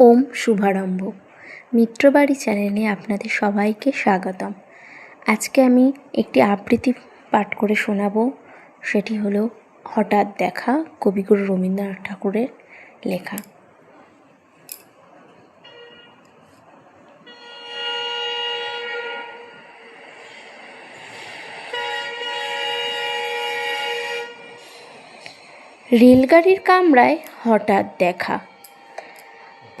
ওম শুভারম্ভ। মিত্রবাড়ি চ্যানেলে আপনাদের সবাইকে স্বাগতম। আজকে আমি একটি আবৃত্তি পাঠ করে শোনাবো। সেটি হলো, হঠাৎ দেখা কবিগুরু রবীন্দ্রনাথ ঠাকুরের লেখা। রেলগাড়ির কামরায় হঠাৎ দেখা।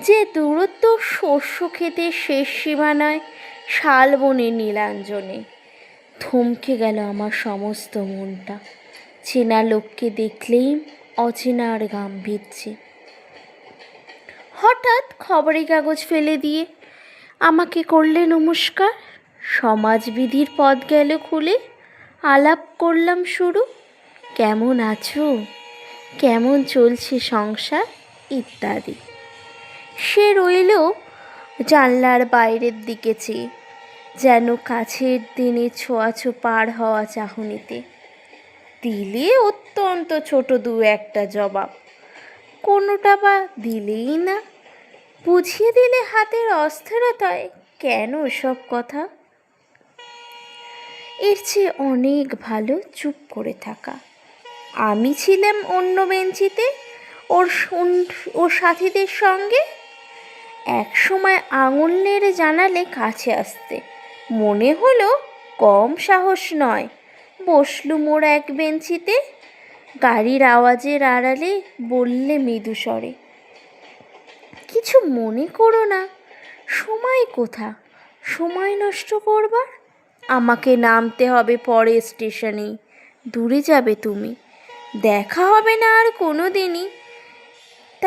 যে দূরত্ব শস্য ক্ষেতের শেষ সীমানায় শালবনের নীলাঞ্জনে। থমকে গেল আমার সমস্ত মনটা। চেনা লোককে দেখলেই অচেনার গাম্ভীর্যে। হঠাৎ খবরের কাগজ ফেলে দিয়ে আমাকে করলে নমস্কার? সমাজবিধির পথ গেল খুলে। আলাপ করলাম শুরু। কেমন আছো? কেমন চলছে সংসার? ইত্যাদি। সে রইল জানলার বাইরের দিকে চেয়ে, যেন কাছের দিনে ছোঁয়াছো পার হওয়া চাহনিতে। দিলে অত্যন্ত ছোট দু একটা জবাব। কোনোটা বা দিলেই না। বুঝিয়ে দিলে হাতের অস্থিরতায় কেন সব কথা? এর চেয়ে অনেক ভালো চুপ করে থাকা। আমি ছিলাম অন্য বেঞ্চিতে, ওর ওর সাথীদের সঙ্গে। এক সময় আঙুল নেড়ে জানালে কাছে আসতে। মনে হলো কম সাহস নয়। বসলু ওর এক বেঞ্চিতে। গাড়ির আওয়াজের আড়ালে বললে মৃদু স্বরে, কিছু মনে করো না। সময় কোথা? সময় নষ্ট করবার? আমাকে নামতে হবে পরে স্টেশনেই। দূরে যাবে তুমি। দেখা হবে না আর কোনো দিনই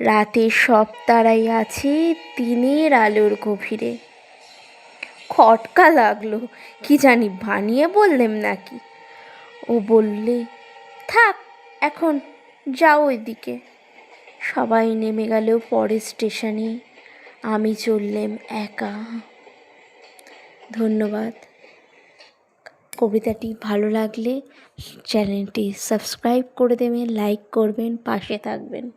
রাতের সব তারাই আছে দিনের আলোর গভীরে। খটকা লাগল, কি জানি বানিয়ে বললেম নাকি? ও বললে, থাক, এখন যাও ওইদিকে। সবাই নেমে গেল পরের স্টেশনে। আমি চললেম একা। ধন্যবাদ। কবিতাটি ভালো লাগলে চ্যানেলটি সাবস্ক্রাইব করে দেবেন, লাইক করবেন, পাশে থাকবেন।